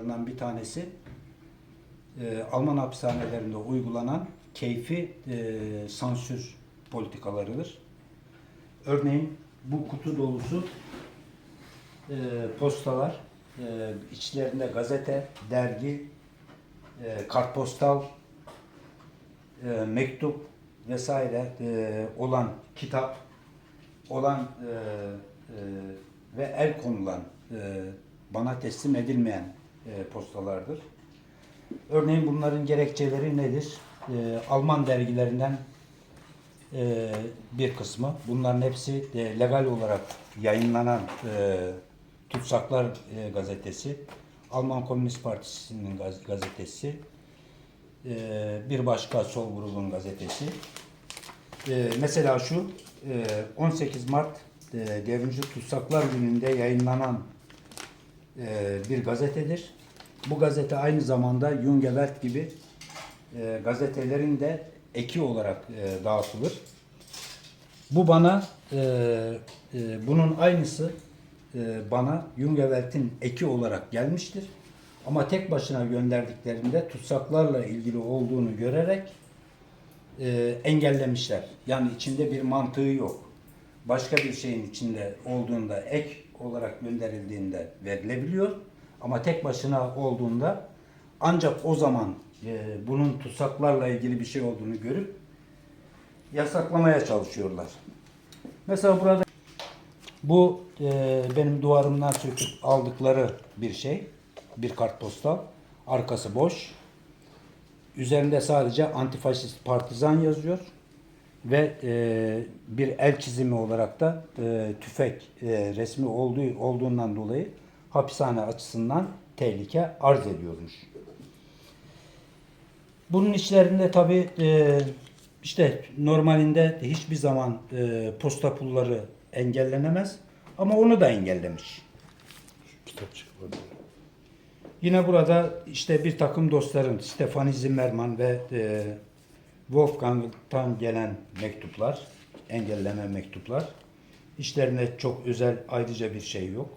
konularından bir tanesi e, Alman hapishanelerinde uygulanan keyfi e, sansür politikalarıdır. Örneğin bu kutu dolusu e, postalar, e, içlerinde gazete, dergi, e, kartpostal, e, mektup vesaire e, olan kitap olan e, e, ve el konulan e, bana teslim edilmeyen e, postalardır. Örneğin bunların gerekçeleri nedir? E, Alman dergilerinden e, bir kısmı. Bunların hepsi de legal olarak yayınlanan e, Tutsaklar e, gazetesi, Alman Komünist Partisi'nin gaz- gazetesi, e, bir başka sol grubun gazetesi. E, mesela şu e, 18 Mart e, Devrimci Tutsaklar Günü'nde yayınlanan e, bir gazetedir. Bu gazete aynı zamanda Junge Welt gibi e, gazetelerin de eki olarak e, dağıtılır. Bu bana e, e, bunun aynısı e, bana Junge Welt'in eki olarak gelmiştir. Ama tek başına gönderdiklerinde tutsaklarla ilgili olduğunu görerek e, engellemişler. Yani içinde bir mantığı yok. Başka bir şeyin içinde olduğunda ek olarak gönderildiğinde verilebiliyor. Ama tek başına olduğunda ancak o zaman e, bunun tutsaklarla ilgili bir şey olduğunu görüp yasaklamaya çalışıyorlar. Mesela burada bu e, benim duvarımdan söküp aldıkları bir şey. Bir kartpostal. Arkası boş. Üzerinde sadece antifaşist partizan yazıyor. Ve e, bir el çizimi olarak da e, tüfek e, resmi olduğu olduğundan dolayı hapishane açısından tehlike arz ediyormuş. Bunun içlerinde tabi işte normalinde hiçbir zaman e, posta pulları engellenemez ama onu da engellemiş. Yine burada işte bir takım dostların Stefani Zimmerman ve e, Wolfgang'tan gelen mektuplar, engelleme mektuplar. İşlerinde çok özel ayrıca bir şey yok.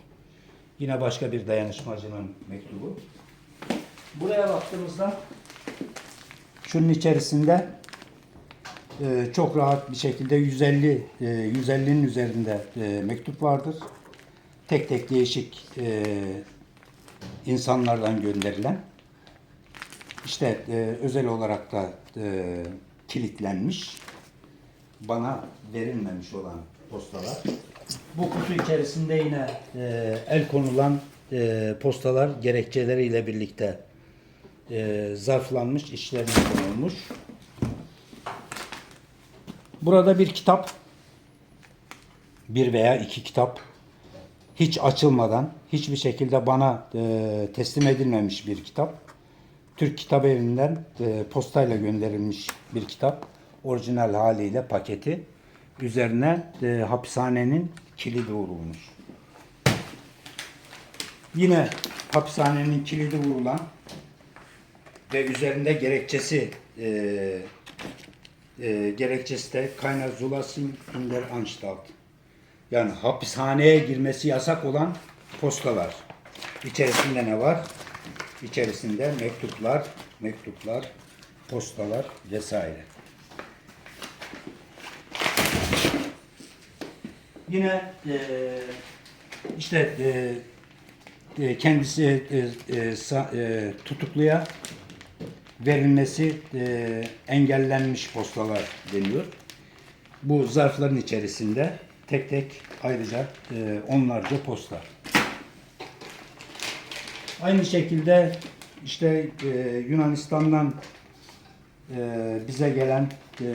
Yine başka bir dayanışmacının mektubu. Buraya baktığımızda şunun içerisinde e, çok rahat bir şekilde 150 e, 150'nin üzerinde e, mektup vardır. Tek tek değişik e, insanlardan gönderilen işte e, özel olarak da e, kilitlenmiş bana verilmemiş olan postalar. Bu kutu içerisinde yine e, el konulan e, postalar gerekçeleriyle birlikte e, zarflanmış, içlerine konulmuş. Burada bir kitap, bir veya iki kitap hiç açılmadan, hiçbir şekilde bana e, teslim edilmemiş bir kitap. Türk Kitap Evi'nden e, postayla gönderilmiş bir kitap. Orijinal haliyle paketi. Üzerine e, hapishanenin kilidi vurulmuş. Yine hapishanenin kilidi vurulan ve üzerinde gerekçesi e, e, gerekçesi de Keiner Zulassing in der Anstalt. Yani hapishaneye girmesi yasak olan postalar. İçerisinde ne var? İçerisinde mektuplar, mektuplar, postalar vesaire. Yine e, işte e, e, kendisi e, e, sa- e, tutukluya verilmesi e, engellenmiş postalar deniyor. Bu zarfların içerisinde tek tek ayrıca e, onlarca posta. Aynı şekilde işte e, Yunanistan'dan e, bize gelen e,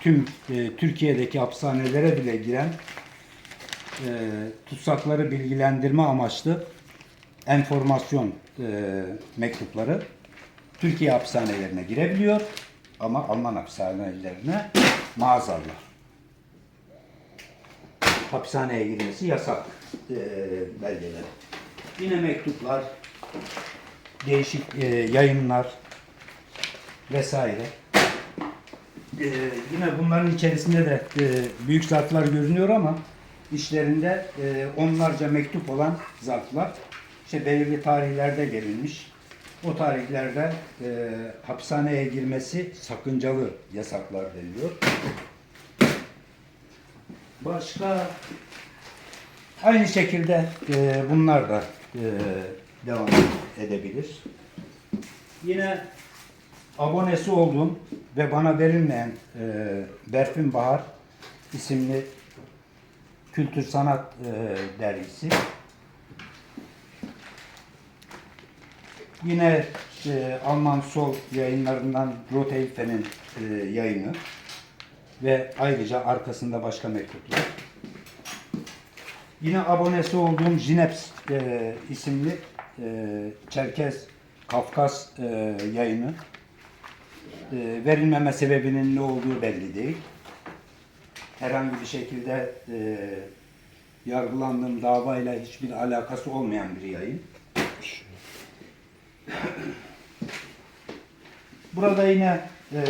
tüm e, Türkiye'deki hapishanelere bile giren e, tutsakları bilgilendirme amaçlı enformasyon e, mektupları Türkiye hapishanelerine girebiliyor ama Alman hapishanelerine maazallah. Hapishaneye girmesi yasak e, belgeler. Yine mektuplar, değişik e, yayınlar vesaire. E, yine bunların içerisinde de e, büyük zarflar görünüyor ama içlerinde e, onlarca mektup olan zarflar. işte belirli tarihlerde gelinmiş. O tarihlerde e, hapishaneye girmesi sakıncalı yasaklar deniliyor. Başka aynı şekilde e, bunlar da e, devam edebilir. Yine abonesi olduğum ve bana verilmeyen e, Berfin Bahar isimli kültür sanat e, dergisi. Yine e, Alman Sol yayınlarından Rothhilfe'nin e, yayını ve ayrıca arkasında başka mektuplar. Yine abonesi olduğum Jineps e, isimli e, Çerkez Kafkas e, yayını. E, verilmeme sebebinin ne olduğu belli değil. Herhangi bir şekilde e, yargılandığım davayla hiçbir alakası olmayan bir yayın. Burada yine e,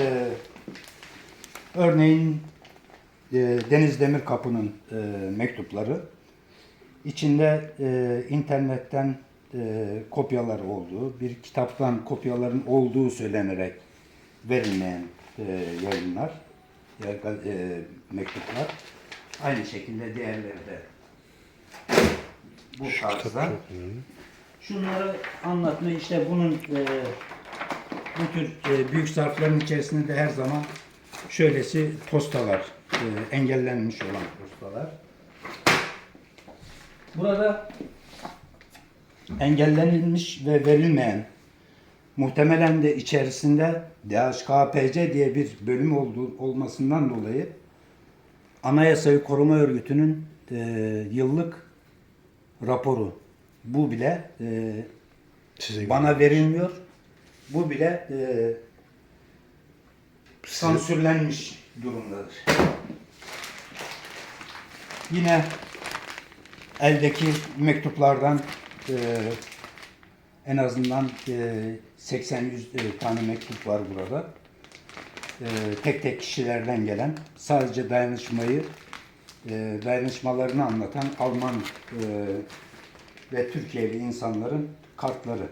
örneğin e, Deniz Demirkapı'nın e, mektupları. İçinde e, internetten e, kopyalar olduğu, bir kitaptan kopyaların olduğu söylenerek verilmeyen e, yayınlar, ya, e, mektuplar. Aynı şekilde diğerleri de bu Şu tarzda. Şunları anlatma işte bunun e, bu tür e, büyük zarfların içerisinde de her zaman şöylesi postalar, e, engellenmiş olan postalar. Burada engellenilmiş ve verilmeyen muhtemelen de içerisinde DHKPC diye bir bölüm olduğu olmasından dolayı Anayasayı Koruma Örgütü'nün e, yıllık raporu. Bu bile e, Size bana verilmiyor. Bu bile e, sansürlenmiş durumdadır. Yine eldeki mektuplardan e, en azından e, 80-100 e, tane mektup var burada. E, tek tek kişilerden gelen sadece dayanışmayı e, dayanışmalarını anlatan Alman e, ve Türkiye'li insanların kartları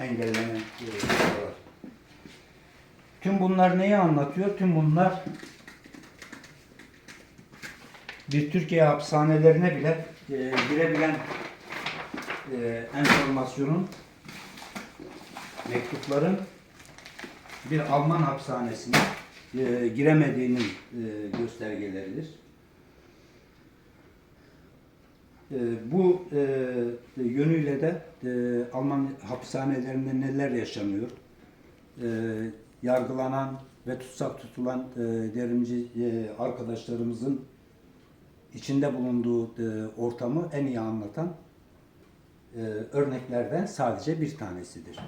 engellenen kartlar. Tüm bunlar neyi anlatıyor? Tüm bunlar bir Türkiye hapishanelerine bile e, girebilen e, enformasyonun mektupların bir Alman hapishanesine e, giremediğinin e, göstergeleridir. E, bu e, yönüyle de e, Alman hapishanelerinde neler yaşanıyor? E, yargılanan ve tutsak tutulan e, derimci e, arkadaşlarımızın içinde bulunduğu e, ortamı en iyi anlatan e, örneklerden sadece bir tanesidir.